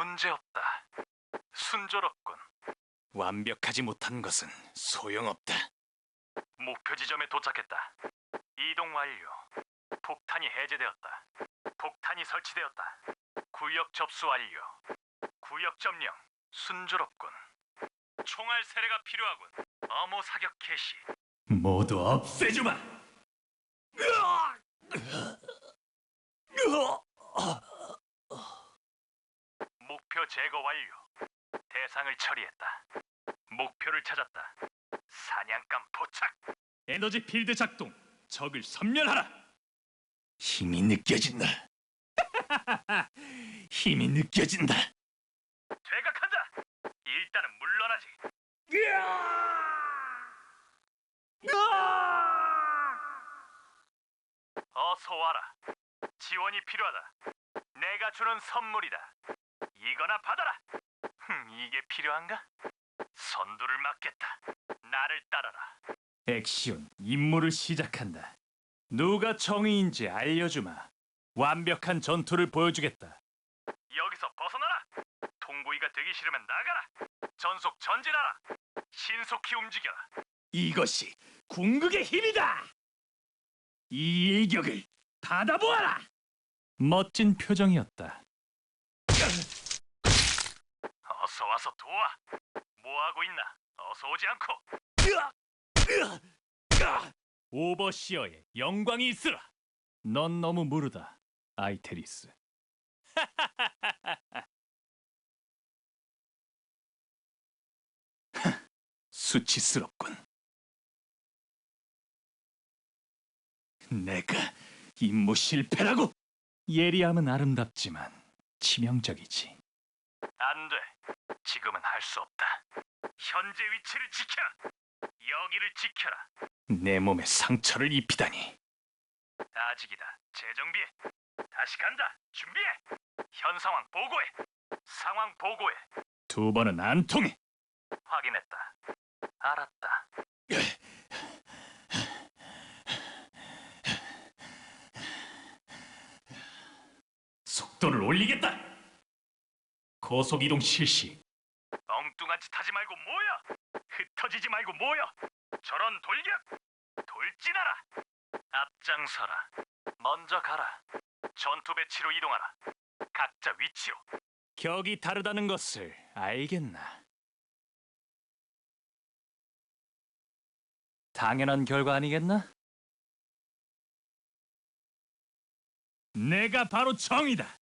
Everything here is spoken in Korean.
문제없다. 순조롭군. 완벽하지 못한 것은 소용없다. 목표 지점에 도착했다. 이동 완료. 폭탄이 해제되었다. 폭탄이 설치되었다. 구역 접수 완료. 구역 점령. 순조롭군. 총알 세례가 필요하군. 어모 사격 개시. 모두 없애주마. 목표 제거 완료. 대상을 처리했다. 목표를 찾았다. 사냥감 포착. 에너지 필드 작동. 적을 섬멸하라. 힘이 느껴진다. 힘이 느껴진다. 퇴각한다. 일단은 물러나지. 어서 와라. 지원이 필요하다. 내가 주는 선물이다. 이거나 받아라. 흠, 이게 필요한가? 선두를 맡겠다. 나를 따라라. 액션, 임무를 시작한다. 누가 정의인지 알려주마. 완벽한 전투를 보여주겠다. 여기서 벗어나라. 통구이가 되기 싫으면 나가라. 전속 전진하라. 신속히 움직여라. 이것이 궁극의 힘이다. 이 일격을 받아보아라. 멋진 표정이었다. 어서 와서 도와. 뭐 하고 있나? 어서 오지 않고. 오버시어의 영광이 있으라. 넌 너무 무르다, 아이테리스. 수치스럽군. 내가 임무 실패라고? 예리함은 아름답지만 치명적이지. 안 돼. 지금은 할 수 없다. 현재 위치를 지켜. 여기를 지켜라. 내 몸에 상처를 입히다니. 아직이다. 재정비해. 다시 간다. 준비해. 현 상황 보고해. 상황 보고해. 두 번은 안 통해. 확인했다. 알았다. 속도를 올리겠다. 고속 이동 실시. 엉뚱한 짓 하지 말고 모여. 흩어지지 말고 모여. 저런 돌격. 돌진하라. 앞장서라. 먼저 가라. 전투 배치로 이동하라. 각자 위치로. 격이 다르다는 것을 알겠나? 당연한 결과 아니겠나? 내가 바로 정이다.